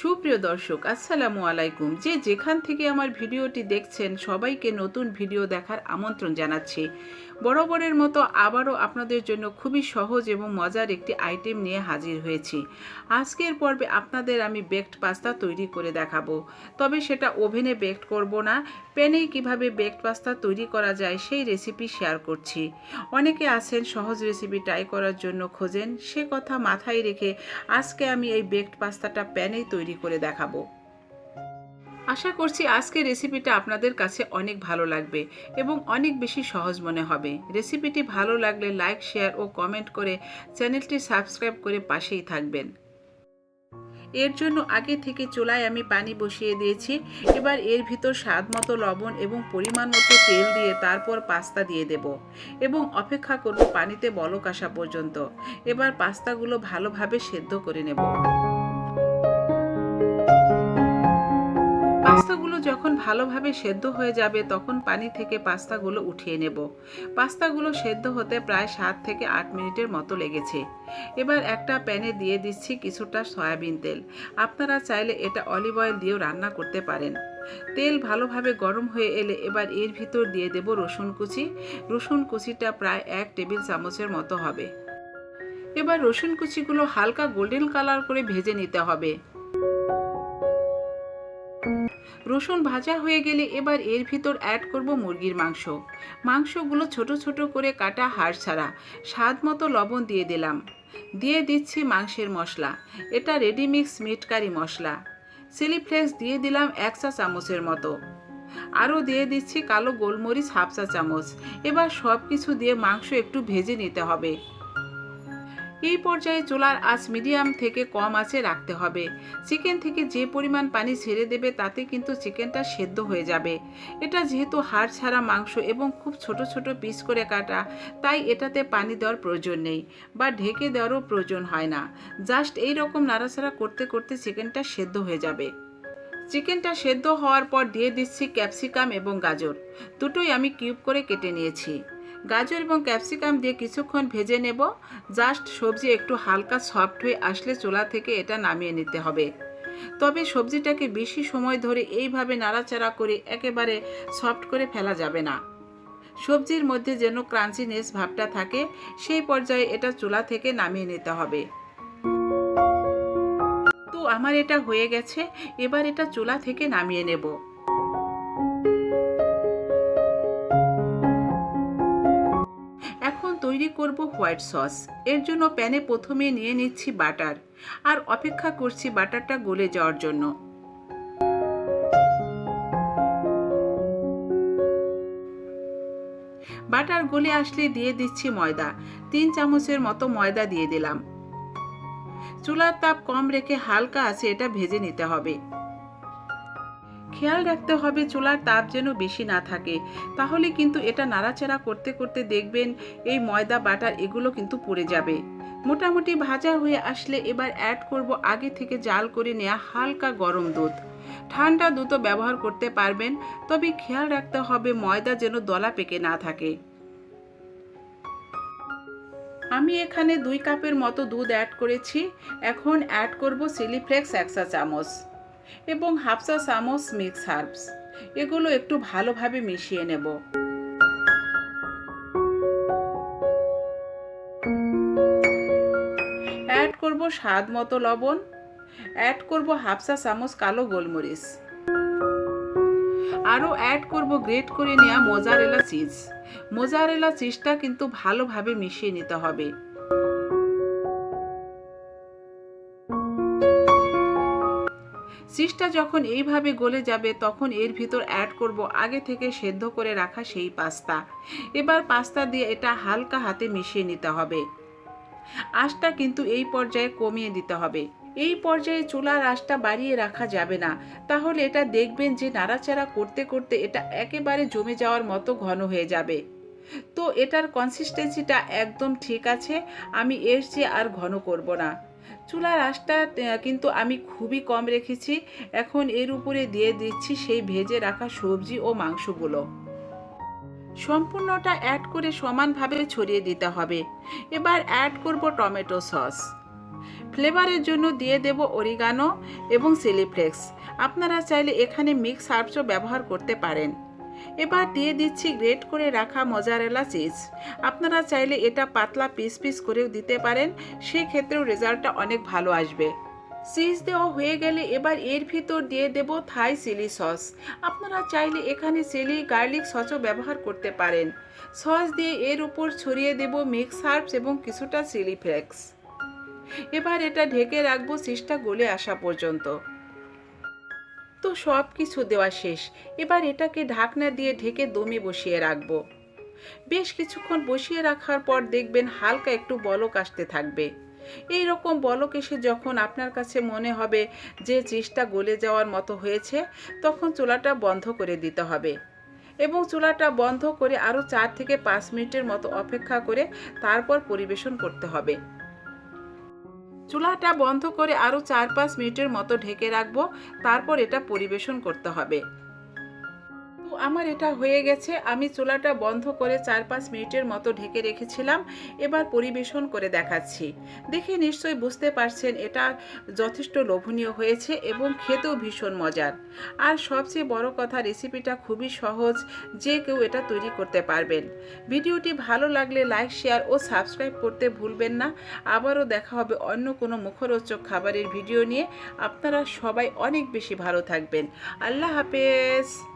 সুপ্রিয় দর্শক, আসসালামু আলাইকুম। যে যেখান থেকে আমার ভিডিওটি দেখছেন, সবাইকে নতুন ভিডিও দেখার আমন্ত্রণ জানাচ্ছি। বরাবরের মতো আবারও আপনাদের জন্য খুবই সহজ এবং মজার একটি আইটেম নিয়ে হাজির হয়েছি। আজকের পর্বে আপনাদের আমি বেকড পাস্তা তৈরি করে দেখাবো। তবে সেটা ওভেনে বেকড করব না প্যানেই কীভাবে বেকড পাস্তা তৈরি করা যায় সেই রেসিপি শেয়ার করছি। অনেকে আছেন, সহজ রেসিপি ট্রাই করার জন্য খোঁজেন, সে কথা মাথায় রেখে আজকে আমি এই বেকড পাস্তাটা প্যানেই তৈরি করে দেখাবো। আশা করছি আজকে রেসিপিটা আপনাদের কাছে অনেক ভালো লাগবে এবং অনেক বেশি সহজ মনে হবে। রেসিপিটি ভালো লাগলে লাইক, শেয়ার ও কমেন্ট করে চ্যানেলটি সাবস্ক্রাইব করে পাশেই থাকবেন। এর জন্য আগে থেকে চুলায় আমি পানি বসিয়ে দিয়েছি। এবার এর ভিতর স্বাদ মতো লবণ এবং পরিমাণ মতো তেল দিয়ে তারপর পাস্তা দিয়ে দেব এবং অপেক্ষা করব পানিতে বলক আসা পর্যন্ত। এবার পাস্তাগুলো ভালোভাবে সেদ্ধ করে নেব। যখন ভালোভাবে সেদ্ধ হয়ে যাবে, তখন পানি থেকে পাস্তাগুলো উঠিয়ে নেব। পাস্তাগুলো সেদ্ধ হতে প্রায় সাত থেকে আট মিনিটের মতো লেগেছে। এবার একটা প্যানে দিয়ে দিচ্ছি কিছুটা সয়াবিন তেল। আপনারা চাইলে এটা অলিভ অয়েল দিয়েও রান্না করতে পারেন। তেল ভালোভাবে গরম হয়ে এলে এবার এর ভিতর দিয়ে দেব রসুন কুচি। রসুন কুচিটা প্রায় এক টেবিল চামচের মতো হবে। এবার রসুন কুচিগুলো হালকা গোল্ডেন কালার করে ভেজে নিতে হবে। রসুন ভাজা হয়ে গেলে এবার এর ভিতর অ্যাড করব মুরগির মাংস। মাংসগুলো ছোট ছোট করে কাটা হাড় ছাড়া। স্বাদ মতো লবণ দিয়ে দিলাম। দিয়ে দিচ্ছি মাংসের মশলা। এটা রেডিমিক্স মিট কারি মশলা। চিলি ফ্লেক্স দিয়ে দিলাম এক চা চামচের মতো। আরও দিয়ে দিচ্ছি কালো গোলমরিচ হাফ চা চামচ। এবার সব কিছু দিয়ে মাংস একটু ভেজে নিতে হবে। এই পর্যায়ে চুলার আঁচ মিডিয়াম থেকে কম আঁচে রাখতে হবে। চিকেন থেকে যে পরিমাণ পানি ছেড়ে দেবে, তাতে কিন্তু চিকেনটা সেদ্ধ হয়ে যাবে। এটা যেহেতু হাড় ছাড়া মাংস এবং খুব ছোট ছোট পিস করে কাটা, তাই এটাতে পানি দেওয়ার প্রয়োজন নেই বা ঢেকে দেওয়ারও প্রয়োজন হয় না। জাস্ট এই রকম নাড়াচাড়া করতে করতে চিকেনটা সেদ্ধ হয়ে যাবে। চিকেনটা সেদ্ধ হওয়ার পর দিয়ে দিচ্ছি ক্যাপসিকাম এবং গাজর। দুটোই আমি কিউব করে কেটে নিয়েছি। গাজর এবং ক্যাপসিকাম দিয়ে কিছুক্ষণ ভেজে নেব। জাস্ট সবজি একটু হালকা সফট হয়ে আসলে চুলা থেকে এটা নামিয়ে নিতে হবে। তবে সবজিটাকে বেশি সময় ধরে এইভাবে নাড়াচাড়া করে একেবারে সফট করে ফেলা যাবে না। সবজির মধ্যে যেন ক্রাঞ্চিনেস ভাবটা থাকে, সেই পর্যায়ে এটা চুলা থেকে নামিয়ে নিতে হবে। তো আমার এটা হয়ে গেছে, এবার এটা চুলা থেকে নামিয়ে নেব। তৈরি করব হোয়াইট সস। এর জন্য প্যানে প্রথমে নিয়ে নিচ্ছি বাটার আর অপেক্ষা করছি বাটারটা গলে যাওয়ার জন্য। বাটার গলে আসলে দিয়ে দিচ্ছি ময়দা। তিন চামচের মতো ময়দা দিয়ে দিলাম। চুলার তাপ কম রেখে হালকা আছে এটা ভেজে নিতে হবে। খেয়াল রাখতে হবে চুলার তাপ যেন বেশি না থাকে। তাহলে কিন্তু এটা নাড়াচাড়া করতে করতে দেখবেন এই ময়দা, বাটার এগুলো কিন্তু পড়ে যাবে। মোটামুটি ভাজা হয়ে আসলে এবার অ্যাড করব আগে থেকে জাল করে নেওয়া হালকা গরম দুধ। ঠান্ডা দুধও ব্যবহার করতে পারবেন, তবে খেয়াল রাখতে হবে ময়দা যেন দলা পেকে না থাকে। আমি এখানে দুই কাপের মতো দুধ অ্যাড করেছি। এখন অ্যাড করব চিলি ফ্লেক্স এক চা চামচ। এবং হাফ চা মিক্স হার্বস। এগুলো একটু ভালোভাবে মিশিয়ে নেব। অ্যাড করব স্বাদ মতো লবণ। অ্যাড করব হাফ চা কালো গোলমরিচ। আরও অ্যাড করব গ্রেট করে নেওয়া মোজারেলা চিজ। মোজারেলা চিজটা কিন্তু ভালোভাবে মিশিয়ে নিতে হবে। চিজটা যখন এইভাবে গলে যাবে, তখন এর ভিতর অ্যাড করব আগে থেকে সেদ্ধ করে রাখা সেই পাস্তা। এবার পাস্তা দিয়ে এটা হালকা হাতে মিশিয়ে নিতে হবে। আঁচটা কিন্তু এই পর্যায়ে কমিয়ে দিতে হবে। এই পর্যায়ে চুলার আঁচটা বাড়িয়ে রাখা যাবে না। তাহলে এটা দেখবেন যে নাড়াচাড়া করতে করতে এটা একেবারে জমে যাওয়ার মতো ঘন হয়ে যাবে। তো এটার কনসিস্টেন্সিটা একদম ঠিক আছে। আমি এর চেয়ে আর ঘন করব না। চুলার আঁচটা কিন্তু আমি খুবই কম রেখেছি। এখন এর উপরে দিয়ে দিচ্ছি সেই ভেজে রাখা সবজি ও মাংসগুলো। সম্পূর্ণটা অ্যাড করে সমানভাবে ছড়িয়ে দিতে হবে। এবার অ্যাড করব টমেটো সস। ফ্লেভারের জন্য দিয়ে দেব অরিগানো এবং চিলি ফ্লেক্স আপনারা চাইলে এখানে মিক্স হার্বসও ব্যবহার করতে পারেন। এবার দিয়ে দিচ্ছি গ্রেট করে রাখা মজারেলা চিজ। আপনারা চাইলে এটা পাতলা পিস পিস করেও দিতে পারেন, সেক্ষেত্রেও রেজাল্টটা অনেক ভালো আসবে। চিজ দেওয়া হয়ে গেলে এবার এর ভিতর দিয়ে দেব থাই চিলি সস। আপনারা চাইলে এখানে চিলি গার্লিক সসও ব্যবহার করতে পারেন। সস দিয়ে এর উপর ছড়িয়ে দেব মিক্স হার্বস এবং কিছুটা চিলি ফ্লেক্স। এবার এটা ঢেকে রাখব চিজটা গলে আসা পর্যন্ত। তো সব কিছু দেওয়া শেষ। এবার এটাকে ঢাকনা দিয়ে ঢেকে দমে বসিয়ে রাখব। বেশ কিছুক্ষণ বসিয়ে রাখার পর দেখবেন হালকা একটু বলক আসতে থাকবে। এই রকম বলক এসে যখন আপনার কাছে মনে হবে যে চিজটা গলে যাওয়ার মতো হয়েছে, তখন চুলাটা বন্ধ করে দিতে হবে। এবং চুলাটা বন্ধ করে আরও চার থেকে পাঁচ মিনিটের মতো অপেক্ষা করে তারপর পরিবেশন করতে হবে। চুলাটা বন্ধ করে আরও চার পাঁচ মিনিটের মতো ঢেকে রাখব, তারপর এটা পরিবেশন করতে হবে। আমার এটা হয়ে গেছে। আমি চুলাটা বন্ধ করে চার পাঁচ মিনিটের মতো ঢেকে রেখেছিলাম। এবার পরিবেশন করে দেখাচ্ছি। দেখে নিশ্চয়ই বুঝতে পারছেন, এটা যথেষ্ট লোভনীয় হয়েছে এবং খেতেও ভীষণ মজার। আর সবচেয়ে বড় কথা, রেসিপিটা খুবই সহজ, যে কেউ এটা তৈরি করতে পারবেন। ভিডিওটি ভালো লাগলে লাইক, শেয়ার ও সাবস্ক্রাইব করতে ভুলবেন না। আবারও দেখা হবে অন্য কোনো মুখরোচক খাবারের ভিডিও নিয়ে। আপনারা সবাই অনেক বেশি ভালো থাকবেন। আল্লাহ হাফেজ।